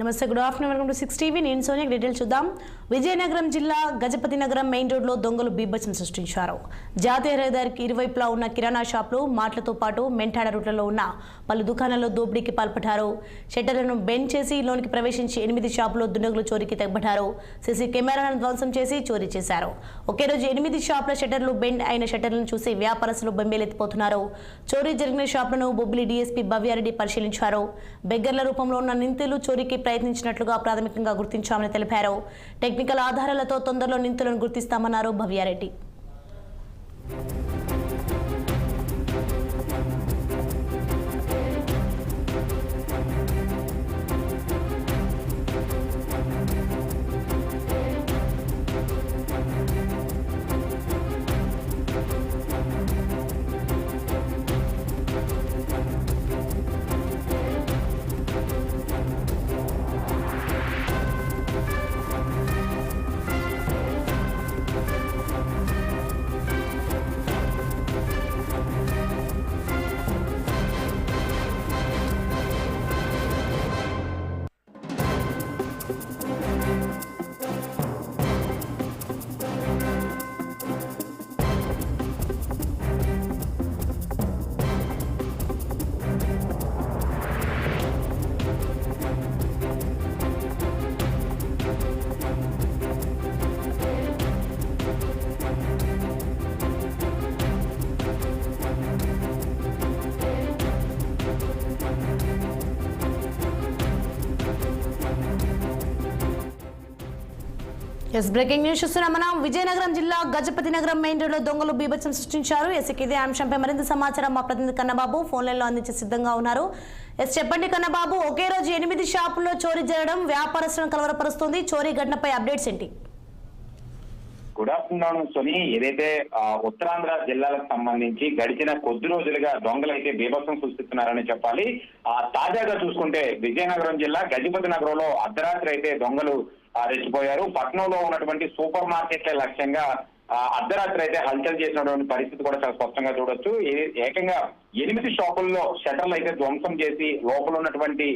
నమస్తే good afternoon welcome to six TV నేను Sonia detail చూద్దాం. విజయనగరం జిల్లా గజపతి నగరం మెయిన్ రోడ్లో దొంగలు బీభత్సం సృష్టించారు. జాతీయ రహదారికి ఇరువైపులా ఉన్న కిరాణా షాపులు మాటలతో పాటు మెంటాడ రూట్లలో ఉన్న పలు దుకాణాల్లో దోపిడీకి పాల్పడ్డారు. షట్టర్లను బెండ్ చేసి లోనికి ప్రవేశించి ఎనిమిది షాపులో దుండగులు చోరీకి తెగబడ్డారు. సీసీ కెమెరాలను ధ్వంసం చేసి చోరీ చేశారు. ఒకే రోజు ఎనిమిది షాపుల షట్టర్లు బెండ్ అయిన షట్టర్లను చూసి వ్యాపారస్తులు బెంబేలెత్తిపోతున్నారు. చోరీ జరిగిన షాపులను బొబ్బిలి డీఎస్పీ భవ్యారెడ్డి పరిశీలించారు. బెగ్గర్ల రూపంలో ఉన్న నిందితులు చోరీకి ప్రయత్నించినట్లుగా ప్రాథమికంగా గుర్తించామని తెలిపారు. టెక్ టెక్నికల్ ఆధారాలతో తొందరలో నిందితులను గుర్తిస్తామన్నారు భవ్యారెడ్డి. ఎస్ బ్రేకింగ్ న్యూస్ చూస్తున్నాం మనం విజయనగరం జిల్లా గజపతి నగరం మెయిన్ రోడ్లో దొంగలు బీభత్సం సృష్టించారు. ఎస్ ఇదే అంశంపై మరింత సమాచారం మా ప్రతినిధి కన్నబాబు ఫోన్ లైన్లో అందించే సిద్ధంగా ఉన్నారు. ఎస్ చెప్పండి కన్నబాబు ఒకే రోజు ఎనిమిది షాపుల్లో చోరీ జరగడం వ్యాపారస్తులను కలవరపరుస్తుంది. చోరీ ఘటనపై అప్డేట్స్ ఏంటి? గుడ్ ఆఫ్టర్నూన్ సోని ఏదైతే ఉత్తరాంధ్ర జిల్లాలకు సంబంధించి గడిచిన కొద్ది రోజులుగా దొంగలు అయితే బీభత్సం సృష్టిస్తున్నారని చెప్పాలి. ఆ తాజాగా చూసుకుంటే విజయనగరం జిల్లా గజపతి నగరంలో అర్ధరాత్రి అయితే దొంగలు ఆ, రెచ్చిపోయారు. పట్నంలో ఉన్నటువంటి సూపర్ మార్కెట్ల లక్ష్యంగా ఆ, అర్ధరాత్రి అయితే హల్చల్ చేసినటువంటి పరిస్థితి కూడా చాలా స్పష్టంగా చూడొచ్చు. ఏకంగా ఎనిమిది షాపుల్లో షటర్లు అయితే ధ్వంసం చేసి లోపల ఉన్నటువంటి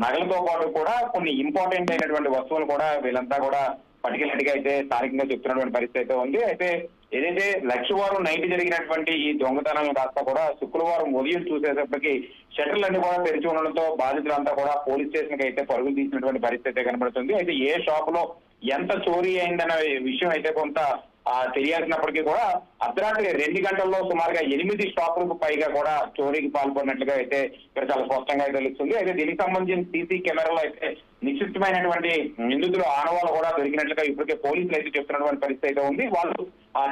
నగలతో పాటు కూడా కొన్ని ఇంపార్టెంట్ అయినటువంటి వస్తువులు కూడా వీళ్ళంతా కూడా పర్టికులర్గా అయితే స్థానికంగా చెప్తున్నటువంటి పరిస్థితి అయితే ఉంది. అయితే ఏదైతే లక్షవారం నైట్ జరిగినటువంటి ఈ దొంగతనం కాస్త కూడా శుక్రవారం ఉదయం చూసేటప్పటికి షట్టర్లన్నీ కూడా తెరిచి ఉండడంతో బాధితులంతా కూడా పోలీస్ స్టేషన్కి అయితే పరుగులు తీసినటువంటి పరిస్థితి అయితే కనబడుతుంది. అయితే ఏ షాప్లో ఎంత చోరీ అయిందన్న విషయం అయితే కొంత తెలియాల్సినప్పటికీ కూడా అర్ధరాత్రి రెండు గంటల్లో సుమారుగా ఎనిమిది షాపులకు పైగా కూడా చోరీకి పాల్పడినట్లుగా అయితే ఇక్కడ చాలా స్పష్టంగా తెలుస్తుంది. అయితే దీనికి సంబంధించిన సీసీ కెమెరాలో అయితే నిశ్చితమైనటువంటి నిందితులు ఆనవాళ్ళు కూడా దొరికినట్లుగా ఇప్పటికే పోలీసులు అయితే చెప్తున్నటువంటి పరిస్థితి అయితే ఉంది. వాళ్ళు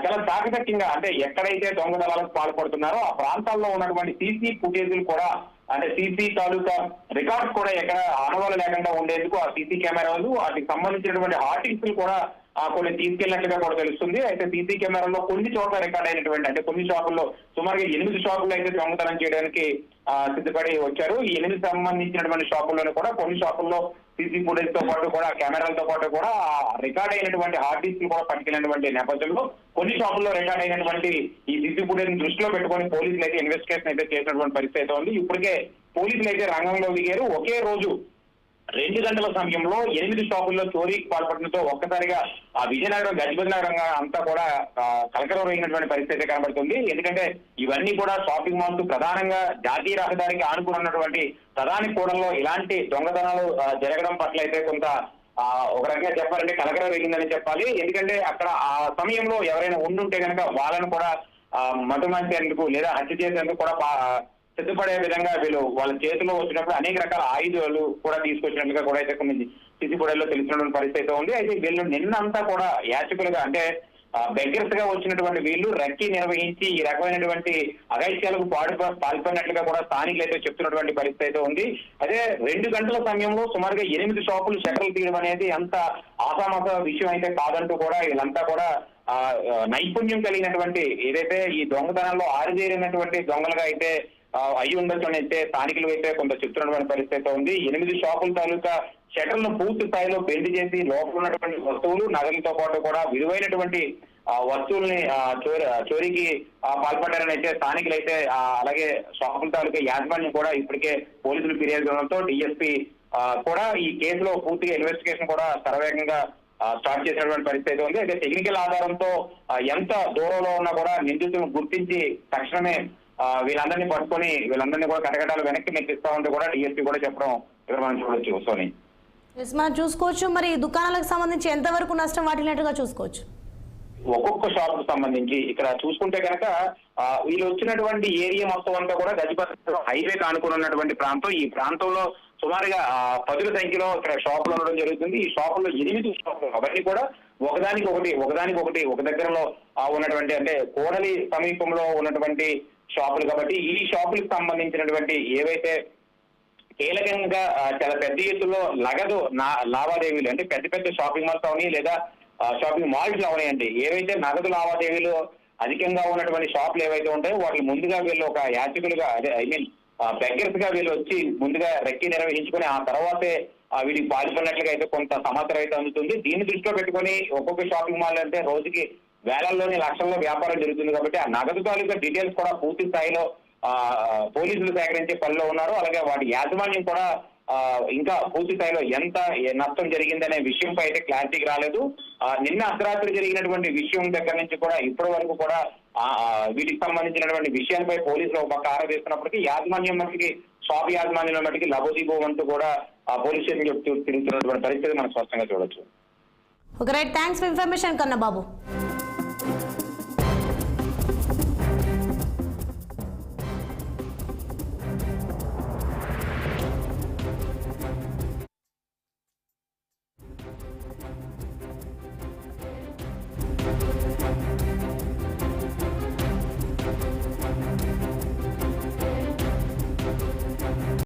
చాలా చాకచక్యంగా అంటే ఎక్కడైతే దొంగతనాలకు పాల్పడుతున్నారో ఆ ప్రాంతాల్లో ఉన్నటువంటి సీసీ ఫుటేజీలు కూడా అంటే సీసీ తాలూకా రికార్డ్స్ కూడా ఎక్కడ ఆనవాళ్ళు లేకుండా ఉండేందుకు ఆ సీసీ కెమెరాలు వాటికి సంబంధించినటువంటి ఆర్టిస్టులు కూడా ఆ కొన్ని తీసుకెళ్ళినట్లుగా కూడా తెలుస్తుంది. అయితే సీసీ కెమెరాలో కొన్ని చోట్ల రికార్డ్ అయినటువంటి అంటే కొన్ని షాపుల్లో సుమారుగా ఎనిమిది షాపుల్లో అయితే దొంగతనం చేయడానికి సిద్ధపడి వచ్చారు. ఈ ఎనిమిది సంబంధించినటువంటి షాపుల్లోనే కూడా కొన్ని షాపుల్లో సీసీ ఫుటేజ్తో పాటు కూడా కెమెరాలతో పాటు కూడా ఆ రికార్డ్ అయినటువంటి హార్డ్ డిస్క్ కూడా పట్టుకెళ్ళినటువంటి నేపథ్యంలో కొన్ని షాపుల్లో రికార్డ్ అయినటువంటి ఈ సీసీ ఫుటేజ్ దృష్టిలో పెట్టుకొని పోలీసులు అయితే ఇన్వెస్టిగేషన్ అయితే చేసినటువంటి పరిస్థితి అయితే ఉంది. ఇప్పటికే పోలీసులు అయితే రంగంలో దిగారు. ఒకే రోజు రెండు గంటల సమయంలో ఎనిమిది షాపుల్లో చోరీకి పాల్పడడంతో ఒక్కసారిగా ఆ విజయనగరం గజపతి నగరం అంతా కూడా ఆ, కలకలం పరిస్థితి కనబడుతుంది. ఎందుకంటే ఇవన్నీ కూడా షాపింగ్ మాల్స్ ప్రధానంగా జాతీయ రహదారికి ఆనుకుని ఉన్నటువంటి ప్రధాని కూడంలో ఇలాంటి దొంగతనాలు జరగడం పట్ల అయితే కొంత ఒక రకంగా చెప్పాలంటే కలకరం రేగిందని చెప్పాలి. ఎందుకంటే అక్కడ ఆ సమయంలో ఎవరైనా ఉండుంటే కనుక వాళ్ళను కూడా ఆ, లేదా హత్య చేసేందుకు కూడా పా- సిద్ధపడే విధంగా వీళ్ళు వాళ్ళ చేతిలో వచ్చినప్పుడు అనేక రకాల ఆయుధాలు కూడా తీసుకొచ్చినట్లుగా కూడా అయితే కొన్ని సిసి తెలిసినటువంటి పరిస్థితి అయితే ఉంది. అయితే వీళ్ళు నిన్నంతా కూడా యాచకులుగా అంటే బెగ్గర్స్గా వచ్చినటువంటి వీళ్ళు రక్కీ నిర్వహించి ఈ రకమైనటువంటి అగైత్యాలకు పాడు పాల్పడినట్లుగా కూడా స్థానికులు అయితే చెప్తున్నటువంటి పరిస్థితి అయితే ఉంది. అదే రెండు గంటల సమయంలో సుమారుగా ఎనిమిది షాపులు షటర్లు తీయడం అనేది అంత ఆసామాస విషయం అయితే కాదంటూ కూడా వీళ్ళంతా కూడా నైపుణ్యం కలిగినటువంటి ఏదైతే ఈ దొంగతనాల్లో ఆరిదేరినటువంటి దొంగలుగా అయితే అయి ఉండొచ్చు అయితే స్థానికులు అయితే కొంత చెప్తున్నటువంటి పరిస్థితి ఉంది. ఎనిమిది షాపుల తాలూకా షటర్లను పూర్తి స్థాయిలో బెండ్ చేసి లోపల ఉన్నటువంటి వస్తువులు నగలతో పాటు కూడా విలువైనటువంటి వస్తువుల్ని చోరీకి పాల్పడ్డారని అయితే స్థానికులు అయితే అలాగే షాపుల తాలూకా యాజమాన్యం కూడా ఇప్పటికే పోలీసులు ఫిర్యాదు చేయడంతో డిఎస్పీ కూడా ఈ కేసులో పూర్తిగా ఇన్వెస్టిగేషన్ కూడా శరవేగంగా స్టార్ట్ చేసినటువంటి పరిస్థితి ఉంది. అయితే టెక్నికల్ ఆధారంతో ఎంత దూరంలో ఉన్నా కూడా నిందితులను గుర్తించి తక్షణమే వీళ్ళందరినీ పట్టుకొని వీళ్ళందరినీ కూడా కటకటాలు వెనక్కి నెక్కిస్తా ఉంటే కూడా డిఎస్పీ కూడా చెప్పడం ఇక్కడ మనం చూడొచ్చు సోని మనం చూసుకోవచ్చు. మరి దుకాణాలకు సంబంధించి ఎంతవరకు నష్టం వాటిల్లినట్టుగా చూసుకోవచ్చు? ఒక్కొక్క షాప్కు సంబంధించి ఇక్కడ చూసుకుంటే కనుక వీళ్ళు వచ్చినటువంటి ఏరియా మొత్తం అంతా కూడా గజపతి హైవే కానుకొని ఉన్నటువంటి ప్రాంతం. ఈ ప్రాంతంలో సుమారుగా పదుల సంఖ్యలో ఇక్కడ షాపులు ఉండడం జరుగుతుంది. ఈ షాపుల్లో ఎనిమిది షాపులు అవన్నీ కూడా ఒకదానికి ఒకటి ఒకదానికి ఒకటి ఒక దగ్గరలో ఉన్నటువంటి అంటే కోడలి సమీపంలో ఉన్నటువంటి షాపులు కాబట్టి ఈ షాపులకు సంబంధించినటువంటి ఏవైతే కీలకంగా చాలా పెద్ద ఎత్తులో నగదు నా- లావాదేవీలు అంటే పెద్ద పెద్ద షాపింగ్ మాల్స్ అవని లేదా షాపింగ్ మాల్స్ అవనాయండి ఏవైతే నగదు లావాదేవీలు అధికంగా ఉన్నటువంటి షాపులు ఏవైతే ఉంటాయో వాటిని ముందుగా వీళ్ళు ఒక యాచకులుగా అదే ఐ మీన్ బెగ్గర్స్గా వీళ్ళు వచ్చి ముందుగా రెక్కి నిర్వహించుకొని ఆ తర్వాతే వీటికి పాల్పడినట్లుగా అయితే కొంత సమాచారం అయితే అందుతుంది. దీన్ని దృష్టిలో పెట్టుకొని ఒక్కొక్క షాపింగ్ మాల్ అంటే రోజుకి వేలల్లోని లక్షల్లో వ్యాపారం జరుగుతుంది కాబట్టి ఆ నగదు తాలూకా డీటెయిల్స్ కూడా పూర్తి స్థాయిలో పోలీసులు సేకరించే పనిలో ఉన్నారు. అలాగే వాటి యాజమాన్యం కూడా ఇంకా పూర్తి స్థాయిలో ఎంత నష్టం జరిగిందనే విషయంపై అయితే క్లారిటీకి రాలేదు. నిన్న అర్ధరాత్రి జరిగినటువంటి విషయం దగ్గర నుంచి కూడా ఇప్పటి వరకు కూడా వీటికి సంబంధించినటువంటి విషయాలపై పోలీసులు ఒక పక్క ఆరాధిస్తున్నప్పటికీ యాజమాన్యం మట్టికి షాప్ యాజమాన్యం మట్టికి లబోదిబో అంటూ కూడా ఆ, పోలీస్ స్టేషన్ చెప్తూ తిరుగుతున్నటువంటి పరిస్థితి మనం స్పష్టంగా చూడొచ్చు. ఒక రైట్ థ్యాంక్స్ ఫర్ ఇన్ఫర్మేషన్ కన్నా బాబు